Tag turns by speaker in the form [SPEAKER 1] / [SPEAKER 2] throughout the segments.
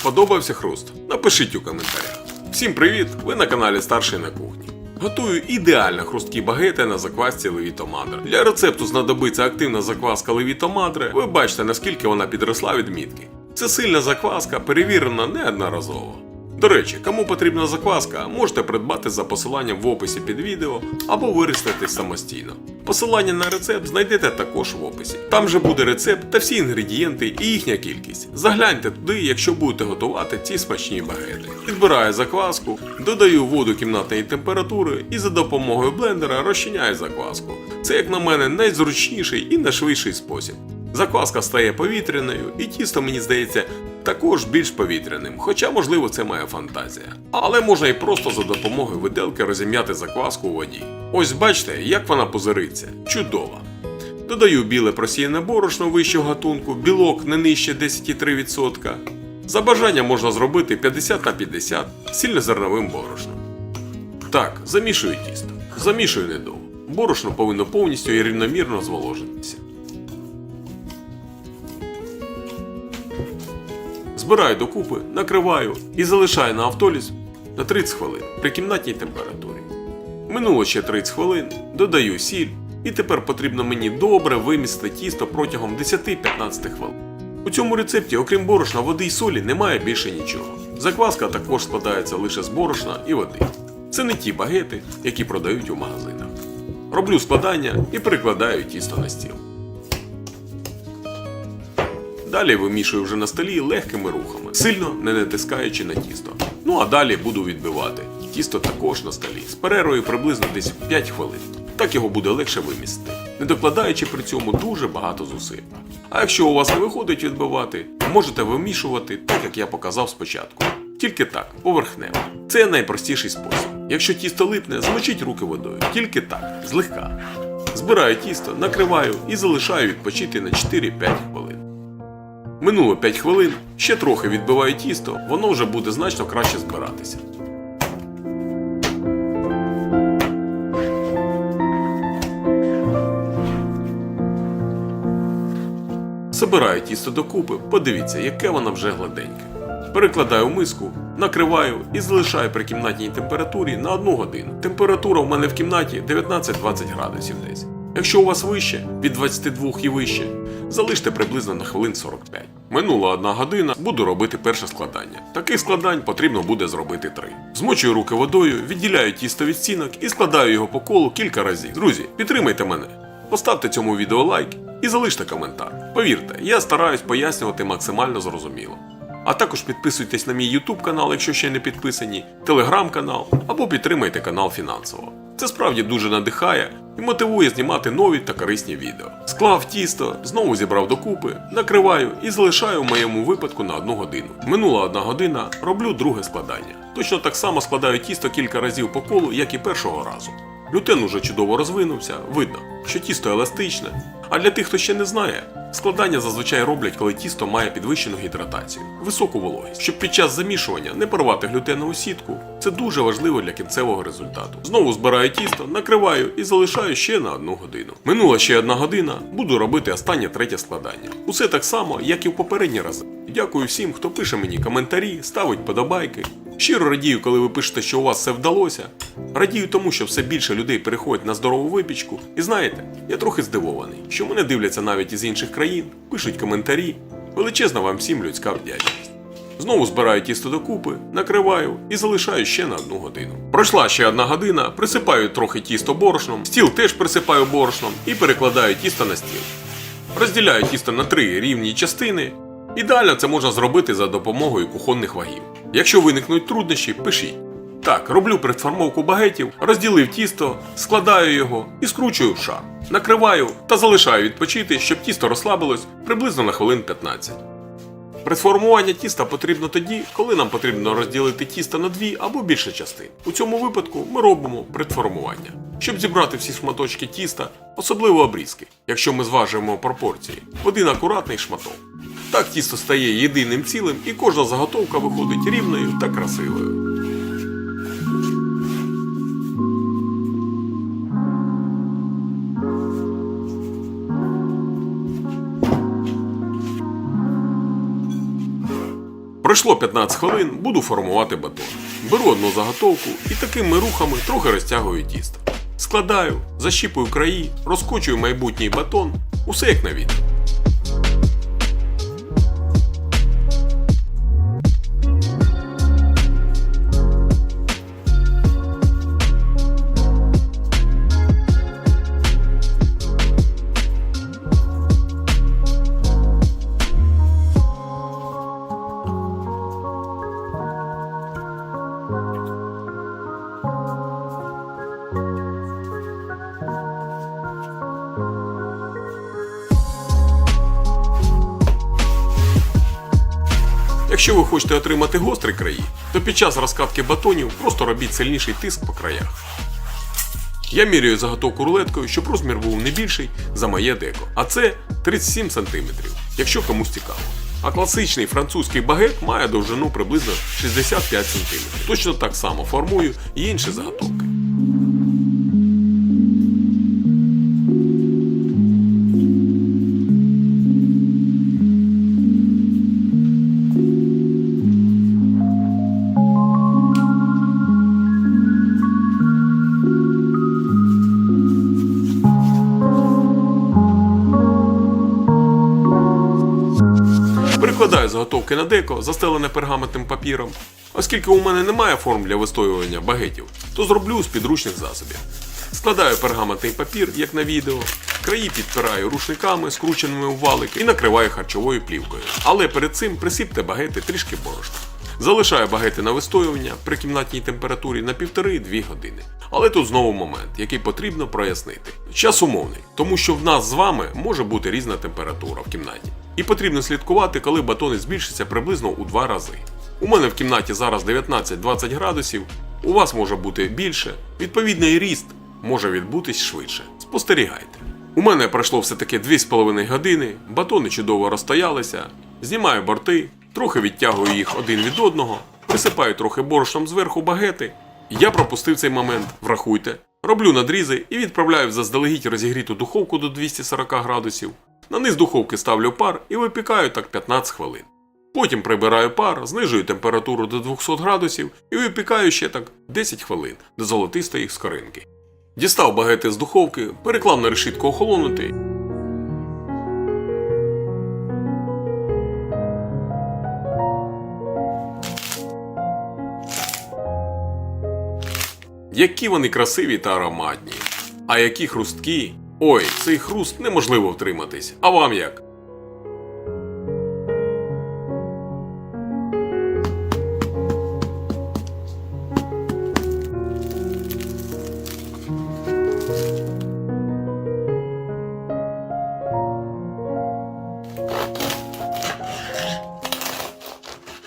[SPEAKER 1] Сподобався хруст? Напишіть у коментарях. Всім привіт! Ви на каналі Старший на кухні. Готую ідеально хрусткі багети на заквасці Левіто Мадре. Для рецепту знадобиться активна закваска Левіто Мадре. Ви бачите, наскільки вона підросла від мітки. Це сильна закваска, перевірена неодноразово. До речі, кому потрібна закваска, можете придбати за посиланням в описі під відео або виростити самостійно. Посилання на рецепт знайдете також в описі. Там же буде рецепт та всі інгредієнти і їхня кількість. Загляньте туди, якщо будете готувати ці смачні багети. Підбираю закваску, додаю воду кімнатної температури і за допомогою блендера розчиняю закваску. Це, як на мене, найзручніший і найшвидший спосіб. Закваска стає повітряною, і тісто, мені здається, також більш повітряним, хоча, можливо, це моя фантазія. Але можна і просто за допомогою виделки розім'яти закваску у воді. Ось бачите, як вона позириться. Чудово. Додаю біле просіяне борошно вищого гатунку, білок не нижче 10,3%. За бажання можна зробити 50 на 50 сильнозерновим борошном. Так, замішую тісто. Замішую недовго. Борошно повинно повністю і рівномірно зволожитися. Збираю докупи, накриваю і залишаю на автоліз на 30 хвилин при кімнатній температурі. Минуло ще 30 хвилин, додаю сіль, і тепер потрібно мені добре вимістити тісто протягом 10-15 хвилин. У цьому рецепті, окрім борошна, води й солі, немає більше нічого. Закваска також складається лише з борошна і води. Це не ті багети, які продають у магазинах. Роблю складання і перекладаю тісто на стіл. Далі вимішую вже на столі легкими рухами, сильно не натискаючи на тісто. Ну а далі буду відбивати. Тісто також на столі з перервою приблизно десь 5 хвилин. Так його буде легше вимістити, не докладаючи при цьому дуже багато зусиль. А якщо у вас не виходить відбивати, можете вимішувати так, як я показав спочатку. Тільки так, поверхнево. Це найпростіший спосіб. Якщо тісто липне, змочіть руки водою. Тільки так, злегка. Збираю тісто, накриваю і залишаю відпочити на 4-5 хвилин. Минуло 5 хвилин, ще трохи відбиваю тісто, воно вже буде значно краще збиратися. Забираю тісто докупи, подивіться, яке воно вже гладеньке. Перекладаю в миску, накриваю і залишаю при кімнатній температурі на 1 годину. Температура в мене в кімнаті 19-20 градусів десь. Якщо у вас вище, від 22 і вище, залиште приблизно на хвилин 45. Минула одна година, буду робити перше складання. Таких складань потрібно буде зробити три. Змочую руки водою, відділяю тісто від стінок і складаю його по колу кілька разів. Друзі, підтримайте мене. Поставте цьому відео лайк і залиште коментар. Повірте, я стараюсь пояснювати максимально зрозуміло. А також підписуйтесь на мій YouTube канал, якщо ще не підписані, телеграм канал або підтримайте канал фінансово. Це справді дуже надихає і мотивує знімати нові та корисні відео. Склав тісто, знову зібрав докупи, накриваю і залишаю в моєму випадку на одну годину. Минула одна година, роблю друге складання. Точно так само складаю тісто кілька разів по колу, як і першого разу. Глютен уже чудово розвинувся, видно, що тісто еластичне. А для тих, хто ще не знає, складання зазвичай роблять, коли тісто має підвищену гідратацію, високу вологість. Щоб під час замішування не порвати глютенову сітку, це дуже важливо для кінцевого результату. Знову збираю тісто, накриваю і залишаю ще на одну годину. Минула ще одна година, буду робити останнє третє складання. Усе так само, як і в попередні рази. Дякую всім, хто пише мені коментарі, ставить подобайки. Щиро радію, коли ви пишете, що у вас все вдалося. Радію тому, що все більше людей переходять на здорову випічку. І знаєте, я трохи здивований, що мене дивляться навіть із інших країн, пишуть коментарі. Величезна вам всім людська вдячність. Знову збираю тісто докупи, накриваю і залишаю ще на одну годину. Пройшла ще одна година, присипаю трохи тісто борошном, стіл теж присипаю борошном і перекладаю тісто на стіл. Розділяю тісто на три рівні частини. Ідеально це можна зробити за допомогою кухонних вагів. Якщо виникнуть труднощі, пишіть. Так, роблю предформовку багетів, розділив тісто, складаю його і скручую в шар. Накриваю та залишаю відпочити, щоб тісто розслабилось приблизно на хвилин 15. Предформування тіста потрібно тоді, коли нам потрібно розділити тісто на дві або більше частин. У цьому випадку ми робимо предформування, щоб зібрати всі шматочки тіста, особливо обрізки, якщо ми зважуємо пропорції, один акуратний шматок. Так тісто стає єдиним цілим і кожна заготовка виходить рівною та красивою. Пройшло 15 хвилин, буду формувати батон. Беру одну заготовку і такими рухами трохи розтягую тісто. Складаю, защіпую краї, розкочую майбутній батон, усе як на відео. Якщо ви хочете отримати гострі краї, то під час розкатки батонів просто робіть сильніший тиск по краях. Я міряю заготовку рулеткою, щоб розмір був не більший за моє деко, а це 37 см, якщо комусь цікаво. А класичний французький багет має довжину приблизно 65 см. Точно так само формую і інші заготовки. Перекладаю заготовки на деко, застелене пергаментним папіром. Оскільки у мене немає форм для вистоювання багетів, то зроблю з підручних засобів. Складаю пергаментний папір, як на відео, краї підпираю рушниками, скрученими у валики і накриваю харчовою плівкою. Але перед цим присипте багети трішки борошна. Залишаю багети на вистоювання при кімнатній температурі на 1,5-2 години. Але тут знову момент, який потрібно прояснити. Час умовний, тому що в нас з вами може бути різна температура в кімнаті. І потрібно слідкувати, коли батони збільшаться приблизно у 2 рази. У мене в кімнаті зараз 19-20 градусів, у вас може бути більше, відповідно і ріст може відбутись швидше. Спостерігайте. У мене пройшло все-таки 2,5 години, батони чудово розстоялися, знімаю борти, трохи відтягую їх один від одного, присипаю трохи борошном зверху багети. Я пропустив цей момент, врахуйте. Роблю надрізи і відправляю в заздалегідь розігріту духовку до 240 градусів. На низ духовки ставлю пар і випікаю так 15 хвилин. Потім прибираю пар, знижую температуру до 200 градусів і випікаю ще так 10 хвилин до золотистої скоринки. Дістав багети з духовки, переклав на решітку охолонути. Які вони красиві та ароматні. А які хрусткі. Ой, цей хруст неможливо втриматись. А вам як?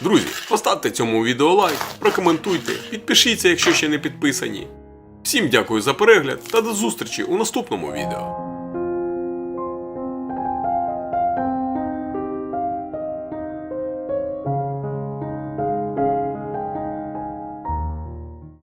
[SPEAKER 1] Друзі, поставте цьому відео лайк, прокоментуйте, підпишіться, якщо ще не підписані. Всім дякую за перегляд та до зустрічі у наступному відео.